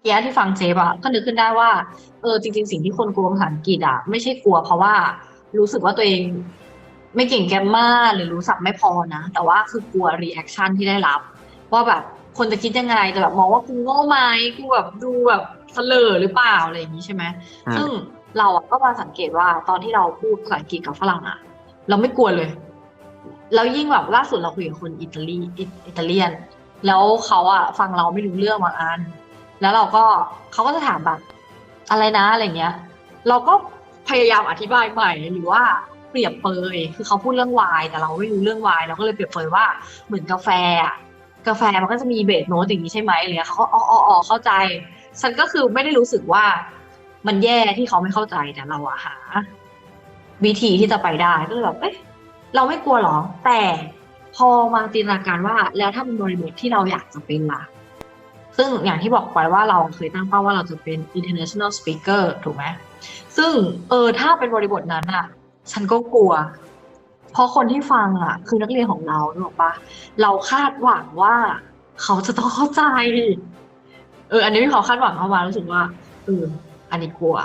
เกี้ที่ฟังเจฟอะก็นึกขึ้นได้ว่าเออจริง ๆ สิ่งที่คนกลัวภาษาอังกฤษอะไม่ใช่กลัวเพราะว่ารู้สึกว่าตัวเองไม่เก่งแกรมมาหรือรู้ศัพท์ไม่พอนะ แต่ว่าคือกลัวรีแอคชั่นที่ได้รับ ว่าแบบคนจะคิดยังไงจะแบบมองว่ากูโง่ไหมกูแบบดูแบบเสลอหรือเปล่าอะไรอย่างนี้ใช่ไหมอ่าซึ่งเราอะก็มาสังเกตว่าตอนที่เราพูดภาษาอังกฤษกับฝรั่งอะเราไม่กลัวเลยแล้วยิ่งแบบล่าสุดเราคุยกับคนอิตาลีอิอิตาเลียน แล้วเขาอะฟังเราไม่รู้เรื่องบางอัน แล้วเราก็เขาก็จะถามแบบอะไรนะอะไรเงี้ย เราก็พยายามอธิบายใหม่หรือว่าเปรียบเปยคือเขาพูดเรื่องไวน์แต่เราไม่รู้เรื่องไวน์เราก็เลยเปรียบเปยว่าเหมือนกาแฟกาแฟมันก็จะมีเบสโน้ตอย่างนี้ใช่ไหมอะไรเงี้ยเขาก็อ๋ออ๋ออ๋อเข้าใจ ฉันก็คือไม่ได้รู้สึกว่ามันแย่ที่เขาไม่เข้าใจแต่เราอะหา วิธีที่จะไปได้ก็เลยแบบเอ๊ะเราไม่กลัวหรอ แต่พอมาจินตนาการว่าแล้วถ้าเป็นบริบทที่เราอยากจะเป็นล่ะ ซึ่งอย่างที่บอกไปว่าเราเคยตั้งเป้าว่าเราจะเป็น international speaker ถูกไหมซึ่งเออถ้าเป็นบริบทนั้นอะฉันก็กลัว เพราะคนที่ฟังอะคือนักเรียนของเราถูกปะเราคาดหวังว่าเขาจะต้องเข้าใจ เออ อันนี้มีความคาดหวังเข้ามารู้สึกว่าเอออันนี้กลัว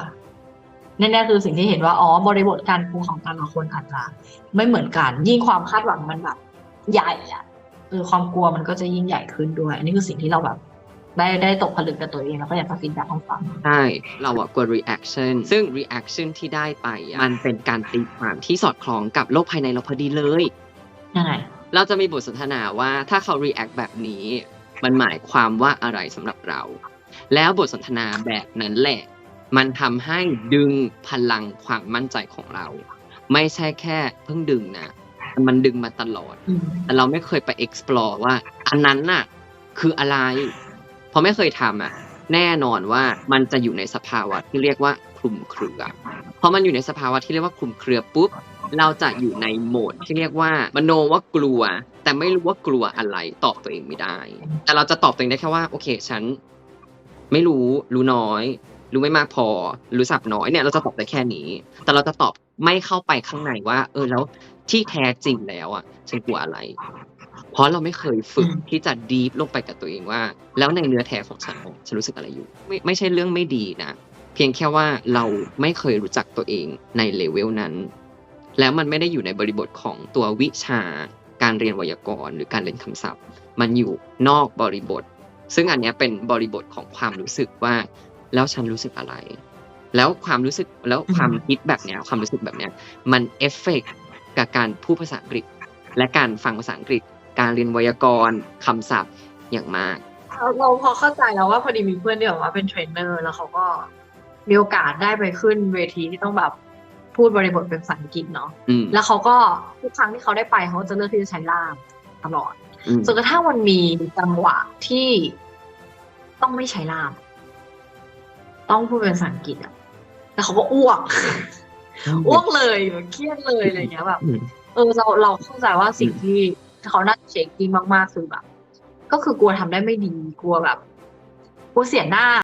แน่ๆคือสิ่งที่เห็นว่าอ๋อบริบทการกลัวของแต่ละคนอาจจะไม่เหมือนกัน ยิ่งความคาดหวังมันแบบ ใหญ่อะเออความกลัวมันก็จะยิ่งใหญ่ขึ้นด้วย อันนี้คือสิ่งที่เราแบบ ได้ได้ตกผลึกกับตัวเองแล้วก็อยากจะฟีดแบ็กให้ฟังใช่เราอะกลัว reaction ซึ่ง reaction ที่ได้ไปอะมันเป็นการตีความที่สอดคล้องกับโลกภายในเราพอดีเลยยังไงเราจะมีบทสนทนาว่าถ้าเขา react แบบนี้ มันหมายความว่าอะไรสำหรับเรา แล้วบทสนทนาแบบนั้นแหละ มันทำให้ดึงพลังความมั่นใจของเรา ไม่ใช่แค่เพิ่งดึงนะมันดึงมาตลอดอืมแต่เราไม่เคยไป explore ว่า อันนั้นน่ะ คืออะไร พราะไม่เคยทำอะ แน่นอนว่ามันจะอยู่ในสภาวะที่เรียกว่าคลุมเครือเพราะมันอยู่ในสภาวะที่เรียกว่าคลุมเครือปุ๊บเราจะอยู่ในโหมดที่เรียกว่ามโนว่ากลัว แต่ไม่รู้ว่ากลัวอะไรตอบตัวเองไม่ได้ แต่เราจะตอบตัวเองได้แค่ว่าโอเคฉัน ไม่รู้รู้น้อย รู้ไม่มากพอ รู้สับน้อยเนี่ยเราจะตอบได้แค่นี้ แต่เราจะตอบไม่เข้าไปข้างในว่า เออแล้วที่แท้จริงแล้วอะฉันกลัวอะไร เพราะเราไม่เคยฝึกอืมที่จะดีฟลงไปกับตัวเองว่า แล้วในเนื้อแท้ของฉันฉันรู้สึกอะไรอยู่ ไม่ไม่ใช่เรื่องไม่ดีนะ เพียงแค่ว่าเราไม่เคยรู้จักตัวเองในเลเวลนั้น แล้วมันไม่ได้อยู่ในบริบทของตัววิชาการเรียนไวยากรณ์หรือการเรียนคำศัพท์ มันอยู่นอกบริบท ซึ่งอันเนี้ยเป็นบริบทของความรู้สึกว่า แล้วฉันรู้สึกอะไร แล้วความรู้สึกแล้วความคิดแบบเนี้ยความรู้สึกแบบเนี้ยมันเอฟเฟกต์กับการพูดภาษาอังกฤษ และการฟังภาษาอังกฤษ การเรียนไวยากรณ์คำศัพท์อย่างมากเราเราพอเข้าใจแล้วว่าพอดีมีเพื่อนที่แบบว่าเป็นเทรนเนอร์แล้วเขาก็มีโอกาสได้ไปขึ้นเวทีที่ต้องแบบพูดบริบทเป็นภาษาอังกฤษเนาะอืมแล้วเขาก็ทุกครั้งที่เขาได้ไปเขาก็จะเลือกที่จะใช้ล่ามตลอดอืมจนกระทั่งมันมีจังหวะที่ต้องไม่ใช้ล่าม ต้องพูดเป็นภาษาอังกฤษอะแล้วเขาก็อ้วกอ้วกเลยแบบเครียดเลยอะไรเงี้ยแบบอืมเออเราเราเข้าใจว่าสิ่งที่ เขาน่าเช็คดีมากๆคือแบบ ก็คือกลัวทำได้ไม่ดีกลัวแบบกลัวเสียหน้า